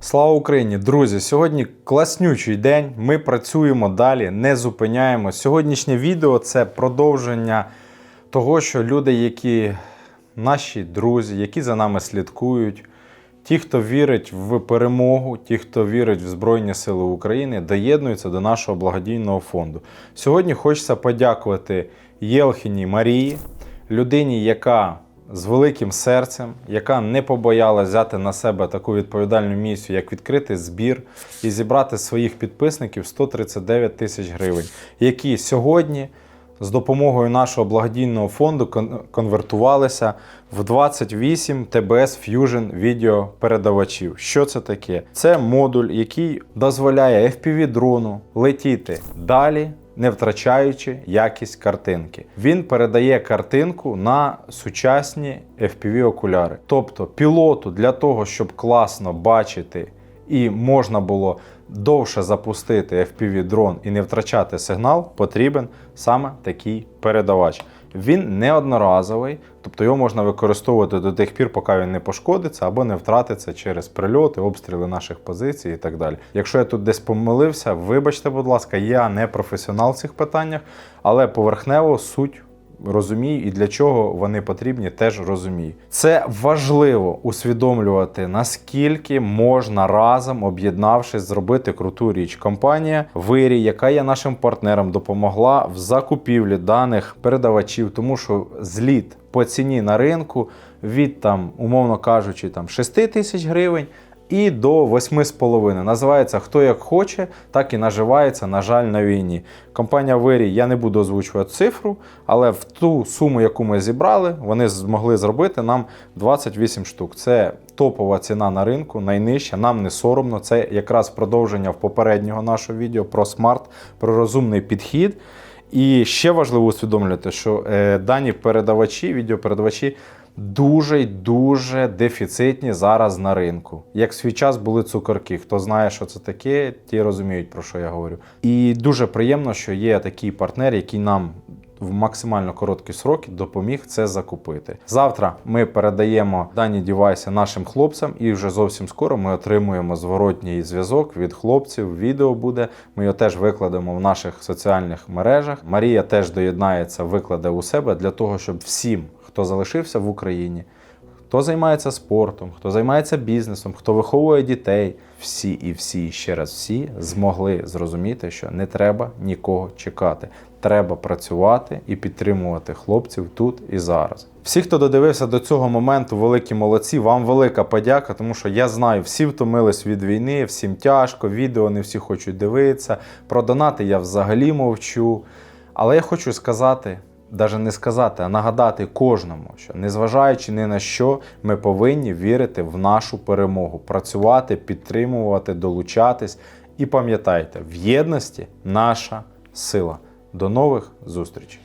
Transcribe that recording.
Слава Україні, друзі! Сьогодні класнючий день. Ми працюємо далі, не зупиняємо. Сьогоднішнє відео це продовження того, що люди, які наші друзі, які за нами слідкують, ті, хто вірить в перемогу, ті, хто вірить в Збройні Сили України, доєднуються до нашого благодійного фонду. Сьогодні хочеться подякувати Єлхіні Марії, людині, яка з великим серцем, яка не побоялась взяти на себе таку відповідальну місію, як відкрити збір і зібрати своїх підписників 139 тисяч гривень, які сьогодні з допомогою нашого благодійного фонду конвертувалися в 28 ТБС Fusion відеопередавачів. Що це таке? Це модуль, який дозволяє FPV-дрону летіти далі. Не втрачаючи якість картинки, він передає картинку на сучасні FPV-окуляри. Тобто пілоту для того, щоб класно бачити і можна було довше запустити FPV-дрон і не втрачати сигнал, потрібен саме такий передавач. Він неодноразовий, тобто його можна використовувати до тих пір, поки він не пошкодиться або не втратиться через прильоти, обстріли наших позицій і так далі. Якщо я тут десь помилився, вибачте, будь ласка, я не професіонал в цих питаннях, але поверхнево суть розумію і для чого вони потрібні, теж розумію. Це важливо усвідомлювати, наскільки можна разом, об'єднавшись, зробити круту річ. Компанія Вирі, яка є нашим партнером, допомогла в закупівлі даних передавачів, тому що зліт по ціні на ринку від там, умовно кажучи, там 6 тисяч гривень. І до 8,5. Називається хто як хоче, так і наживається, на жаль, на війні. Компанія Вері, я не буду озвучувати цифру, але в ту суму, яку ми зібрали, вони змогли зробити нам 28 штук. Це топова ціна на ринку, найнижча, нам не соромно. Це якраз продовження в попереднього нашого відео про смарт, про розумний підхід. І ще важливо усвідомлювати, що е, дані передавачі, відеопередавачі дуже й дуже дефіцитні зараз на ринку. Як свій час були цукорки. Хто знає, що це таке, ті розуміють, про що я говорю. І дуже приємно, що є такий партнер, який нам в максимально короткі сроки допоміг це закупити. Завтра ми передаємо дані дівайси нашим хлопцям, і вже зовсім скоро ми отримуємо зворотній зв'язок від хлопців. Відео буде. Ми його теж викладемо в наших соціальних мережах. Марія теж доєднається, викладе у себе для того, щоб всім, хто залишився в Україні. Хто займається спортом, хто займається бізнесом, хто виховує дітей, всі і всі, і ще раз всі змогли зрозуміти, що не треба нікого чекати. Треба працювати і підтримувати хлопців тут і зараз. Всі, хто додивився до цього моменту, великі молодці. Вам велика подяка, тому що я знаю, всі втомились від війни, всім тяжко, відео не всі хочуть дивитися. Про донати я взагалі мовчу. Але я хочу сказати, навіть не сказати, а нагадати кожному, що незважаючи ні на що, ми повинні вірити в нашу перемогу, працювати, підтримувати, долучатись. І пам'ятайте, в єдності наша сила. До нових зустрічей!